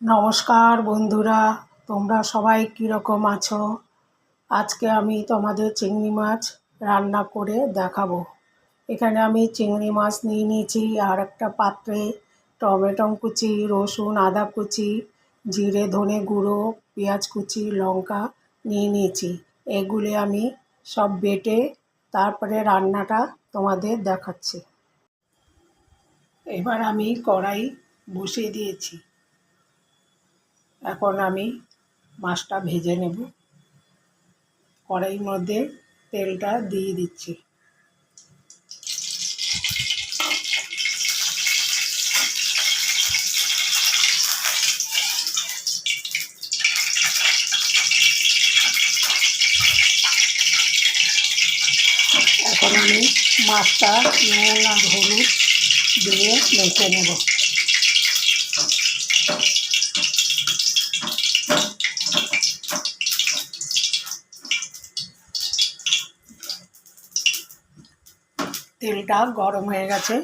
নমস্কার বন্ধুরা, তোমরা সবাই কীরকম আছো? আজকে আমি তোমাদের চিংড়ি মাছ রান্না করে দেখাবো। এখানে আমি চিংড়ি মাছ নিয়ে নিয়েছি, আর একটা পাত্রে টমেটো কুচি, রসুন, আদা কুচি, জিরে, ধনে গুঁড়ো, পেঁয়াজ কুচি, লঙ্কা নিয়ে নিয়েছি। এগুলি আমি সব বেটে তারপরে রান্নাটা তোমাদের দেখাচ্ছি। এবার আমি কড়াই বসিয়ে দিয়েছি। এখন আমি মাছটা ভেজে নেব। কড়াইয়ের মধ্যে তেলটা দিয়ে দিচ্ছি। এখন আমি মাছটা নুন আর হলুদ দিয়ে মেখে নেব। তেলটা গরম হয়ে গেছে।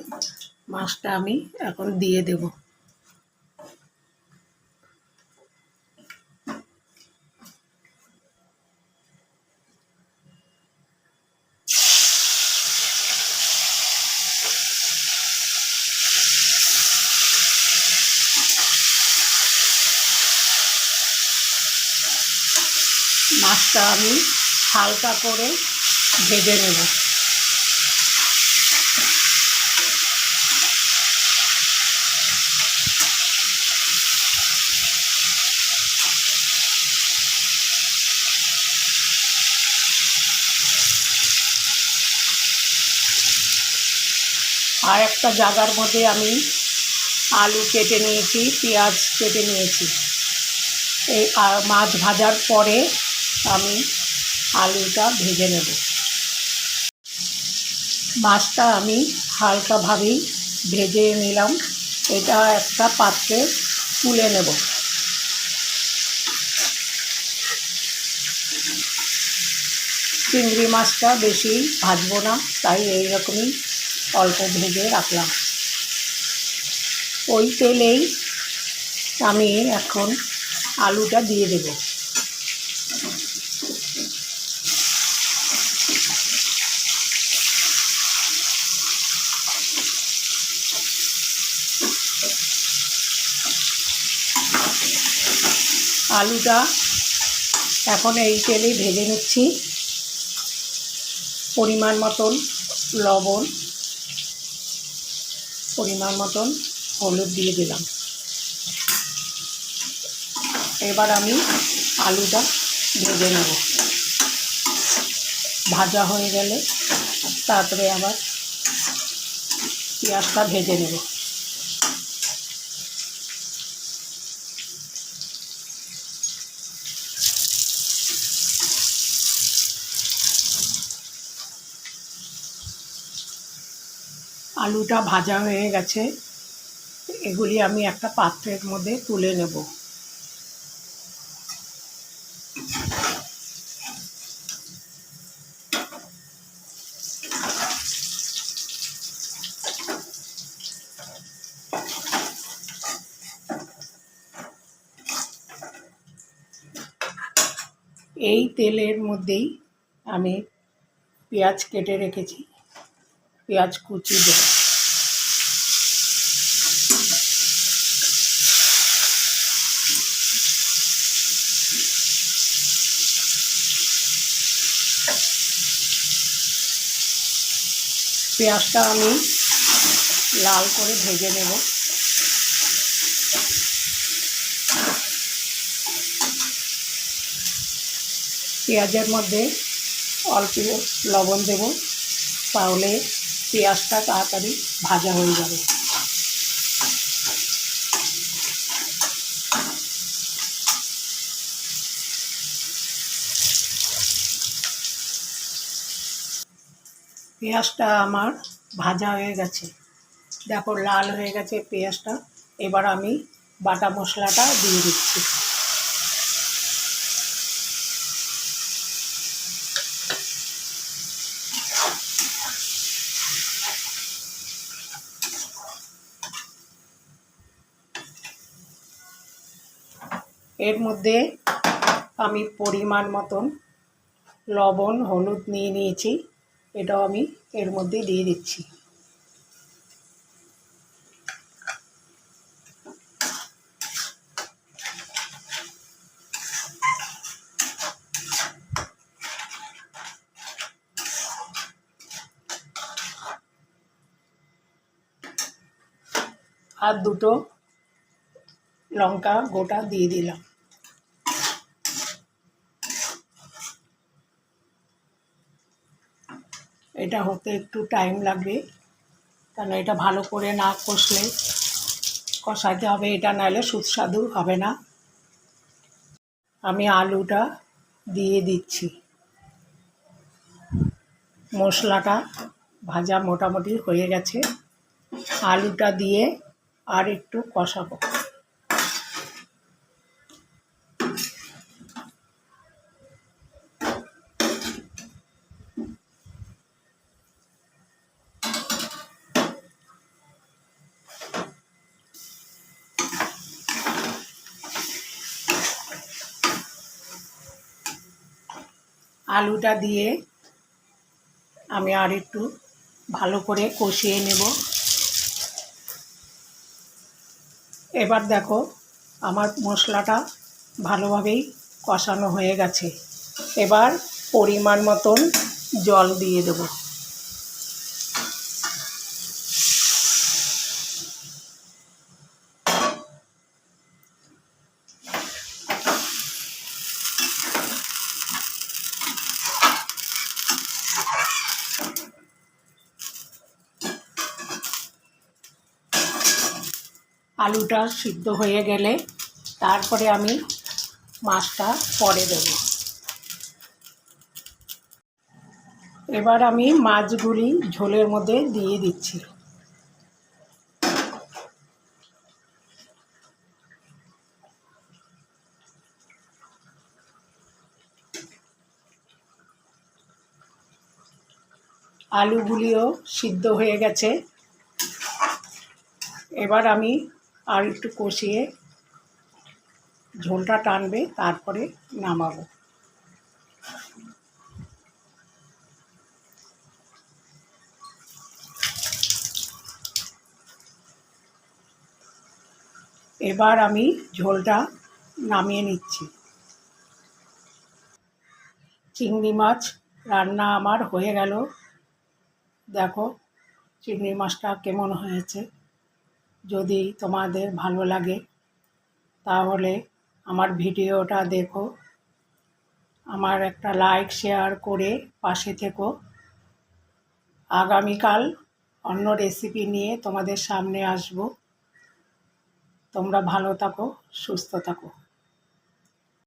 মাছটা আমি এখন দিয়ে দেব। মাছটা আমি হালকা করে ভেজে নেব। আর একটা জায়গার মধ্যে আমি আলু কেটে নিয়েছি, পেঁয়াজ কেটে নিয়েছি। এই আর মাছ ভাজার পরে আমি আলুটা ভেজে নেব। মাছটা আমি হালকাভাবেই ভেজে নিলাম। এটা একটা পাত্রে তুলে নেব। চিংড়ি মাছটা বেশি ভাজবো না, তাই এইরকমই অল্প ভেজে রাখলাম। ওই তেলেই আমি এখন আলুটা দিয়ে দেব। আলুটা এখন এই তেলেই ভেজে নিচ্ছি। পরিমাণ মতন লবণ পরিমাণ মতন হলুদ দিয়ে দিলাম। এবার আমি আলুটা ভেজে নেব। ভাজা হয়ে গেলে তারপরে আবার পেঁয়াজটা ভেজে নেব। আলুটা ভাজা হয়ে গেছে, এগুলি আমি একটা পাত্রের মধ্যে তুলে নেব। এই তেলের মধ্যেই আমি পেঁয়াজ কেটে রেখেছি। পেঁয়াজ কুচি দেব। পেঁয়াজটা আমি লাল করে ভেজে নেব। পেঁয়াজের মধ্যে অল্প লবণ দেব। তাহলে পেঁয়াজটা তাড়াতাড়ি ভাজা হয়ে যাবে। পেঁয়াজটা আমার ভাজা হয়ে গেছে। দেখো, লাল হয়ে গেছে পেঁয়াজটা। এবার আমি বাটা মশলাটা দিয়ে দিচ্ছি। এর মধ্যে আমি পরিমাণ মতন লবণ, হলুদ নিয়ে নিয়েছি। এটাও আমি এর মধ্যে দিয়ে দিচ্ছি। আর দুটো লঙ্কা গোটা দিয়ে দিলাম। এটা হতে একটু টাইম লাগবে। কারণ এটা ভালো করে না কষলে কষাতে হবে, এটা নাহলে সুস্বাদু হবে না। আমি আলুটা দিয়ে দিচ্ছি। মশলাটা ভাজা মোটামুটি হয়ে গেছে। আলুটা দিয়ে আর একটু কষাবো। আলুটা দিয়ে আমি আর একটু ভালো করে কষিয়ে নেব। এবার দেখো আমার মশলাটা ভালোভাবেই কষানো হয়ে গেছে। এবার পরিমাণ মতন জল দিয়ে দেবো। আলুটা সিদ্ধ হয়ে গেলে তারপরে আমি মাছটা পরে দেব। এবার আমি মাছগুলি ঝোলের মধ্যে দিয়ে দিচ্ছি। আলুগুলিও সিদ্ধ হয়ে গেছে। এবার আমি আর একটু কষিয়ে ঝোলটা টানবে, তারপরে নামাবো। এবার আমি ঝোলটা নামিয়ে নিচ্ছি। চিংড়ি মাছ রান্না আমার হয়ে গেল। দেখো, চিংড়ি মাছটা কেমন হয়েছে। যদি তোমাদের ভালো লাগে, তাহলে আমার ভিডিওটা দেখো। আমার একটা লাইক শেয়ার করে পাশে থেকো। আগামীকাল অন্য রেসিপি নিয়ে তোমাদের সামনে আসব। তোমরা ভালো থাকো, সুস্থ থাকো।